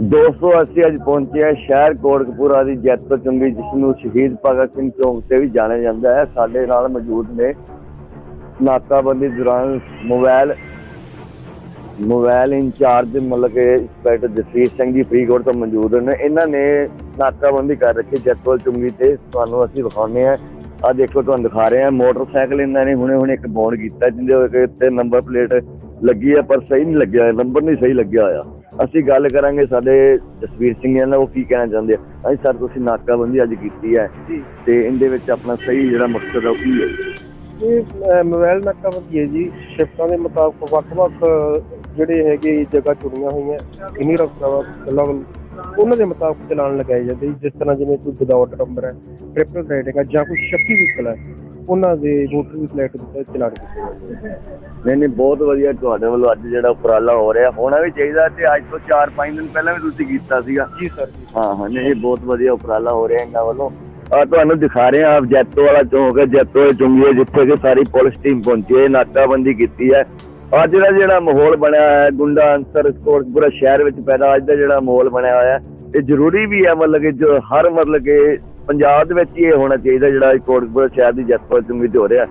ਦੋਸਤੋ, ਅਸੀਂ ਅੱਜ ਪਹੁੰਚੇ ਹਾਂ ਸ਼ਹਿਰ ਕੋਟਕਪੂਰਾ ਦੀ ਜੈਤੋ ਚੁੰਗੀ, ਜਿਸ ਨੂੰ ਸ਼ਹੀਦ ਭਗਤ ਸਿੰਘ ਚੌਂਕ ਤੇ ਵੀ ਜਾਣਿਆ ਜਾਂਦਾ ਹੈ। ਸਾਡੇ ਨਾਲ ਮੌਜੂਦ ਨੇ ਨਾਕਾਬੰਦੀ ਦੌਰਾਨ ਮੋਬਾਈਲ ਮੋਬਾਈਲ ਇੰਚਾਰਜ ਮਤਲਬ ਕਿ ਇੰਸਪੈਕਟਰ ਜਸਵੀਰ ਸਿੰਘ ਜੀ ਫਰੀਦਕੋਟ ਤੋਂ ਮੌਜੂਦ ਨੇ। ਇਹਨਾਂ ਨੇ ਨਾਕਾਬੰਦੀ ਕਰ ਰੱਖੀ ਜੈਤੋ ਚੁੰਗੀ ਤੇ। ਤੁਹਾਨੂੰ ਅਸੀਂ ਵਿਖਾਉਂਦੇ ਹਾਂ। ਆ ਦੇਖੋ, ਤੁਹਾਨੂੰ ਦਿਖਾ ਰਹੇ ਹਾਂ। ਮੋਟਰਸਾਈਕਲ ਇਹਨਾਂ ਨੇ ਹੁਣੇ ਹੁਣੇ ਇੱਕ ਬੌਂਡ ਕੀਤਾ, ਜਿਹਦੇ ਉੱਤੇ ਨੰਬਰ ਪਲੇਟ ਲੱਗੀ ਹੈ ਪਰ ਸਹੀ ਨਹੀਂ ਲੱਗਿਆ, ਨੰਬਰ ਨਹੀਂ ਸਹੀ ਲੱਗਿਆ ਹੋਇਆ। ਅਸੀਂ ਗੱਲ ਕਰਾਂਗੇ ਸਾਡੇ ਜਸਵੀਰ ਸਿੰਘ ਜੀ ਨਾਲ ਉਹ ਕੀ ਕਹਿਣਾ ਚਾਹੁੰਦੇ ਆ? ਹਾਂਜੀ ਸਰ ਤੁਸੀਂ ਨਾਕਾਬੰਦੀ ਅੱਜ ਕੀਤੀ ਹੈ। ਤੇ ਇਹਦੇ ਵਿੱਚ ਆਪਣਾ ਸਹੀ ਜਿਹੜਾ ਮਕਸਦ ਹੈ ਉਹ ਕੀ ਹੈ? ਇਹ ਮੋਬਾਈਲ ਨਾਕਾਬੰਦੀ ਹੈ ਜੀ। ਸ਼ਿਫਟਾਂ ਦੇ ਮੁਤਾਬਕ ਵੱਖ-ਵੱਖ ਜਿਹੜੇ ਹੈਗੇ ਜਗ੍ਹਾ ਚੁਣੀਆਂ ਹੋਈਆਂ ਇਨੀ ਰਸਤਾ ਲਗਨ ਉਹਨਾਂ ਦੇ ਮੁਤਾਬਕ ਚਲਾਨ ਲਗਾਏ ਜਾਂਦੇ। ਜਿਸ ਤਰ੍ਹਾਂ ਜਿਵੇਂ ਕੋਈ ਵਿਦਆਊਟ ਨੰਬਰ ਹੈ ਟ੍ਰਿਪਲ ਰਾਈਡਿੰਗ ਹੈ ਜਾਂ ਕੋਈ ਸ਼ੱਕੀ ਵਹੀਕਲ ਹੈ ਉਹਨਾਂ ਦੇ ਮੋਟਰ ਉੱਤੇ ਚਲਾਨ ਕੀਤੇ ਜਾਂਦੇ ਨੇ। ਨਹੀਂ ਨਹੀਂ ਬਹੁਤ ਵਧੀਆ ਤੁਹਾਡੇ ਵੱਲੋਂ ਅੱਜ ਜਿਹੜਾ ਉਪਰਾਲਾ ਹੋ ਰਿਹਾ ਹੋਣਾ ਵੀ ਚਾਹੀਦਾ ਤੇ ਅੱਜ ਤੋਂ 4-5 ਦਿਨ ਪਹਿਲਾਂ ਵੀ ਤੁਸੀਂ ਕੀਤਾ ਸੀਗਾ। ਜੀ ਸਰ ਹਾਂ ਹਾਂ ਨਹੀਂ ਬਹੁਤ ਵਧੀਆ ਉਪਰਾਲਾ ਹੋ ਰਿਹਾ ਇਹਨਾਂ ਵੱਲੋਂ। ਆ ਤੁਹਾਨੂੰ ਦਿਖਾ ਰਹੇ ਹਾਂ ਜੈਤੋ ਵਾਲਾ ਚੌਂਕ ਹੈ ਜੈਤੋ ਦੇ ਚੁੰਗੀ ਜਿੱਥੇ ਕਿ ਸਾਰੀ ਪੁਲਿਸ ਟੀਮ ਪਹੁੰਚੀ ਹੈ ਨਾਕਾਬੰਦੀ ਕੀਤੀ ਹੈ। ਅੱਜ ਦਾ ਜਿਹੜਾ ਮਾਹੌਲ ਬਣਿਆ ਹੈ ਗੁੰਡਾ ਅੰਸਰ ਕੋਟਪੁਰਾ ਸ਼ਹਿਰ ਵਿੱਚ ਪੈਦਾ ਅੱਜ ਦਾ ਜਿਹੜਾ ਮਾਹੌਲ ਬਣਿਆ ਹੋਇਆ ਹੈ ਇਹ ਜ਼ਰੂਰੀ ਵੀ ਹੈ ਮਤਲਬ ਕਿ ਜੋ ਹਰ ਮਤਲਬ ਕਿ ਪੰਜਾਬ ਦੇ ਵਿੱਚ ਇਹ ਹੋਣਾ ਚਾਹੀਦਾ ਜਿਹੜਾ ਕੋਟਪੁਰਾ ਸ਼ਹਿਰ ਦੀ ਜਸਪਾਲ ਚੁੰਗੀ ਤੇ ਹੋ ਰਿਹਾ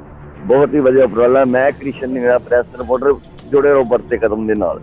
ਬਹੁਤ ਹੀ ਵਧੀਆ ਉਪਰਾਲਾ ਮੈਂ ਕ੍ਰਿਸ਼ਨ ਨਿਗਰਾ ਪ੍ਰੈਸ ਰਿਪੋਰਟਰ ਜੁੜੇ ਰਹੋ ਵਰਤੇ ਕਦਮ ਦੇ ਨਾਲ।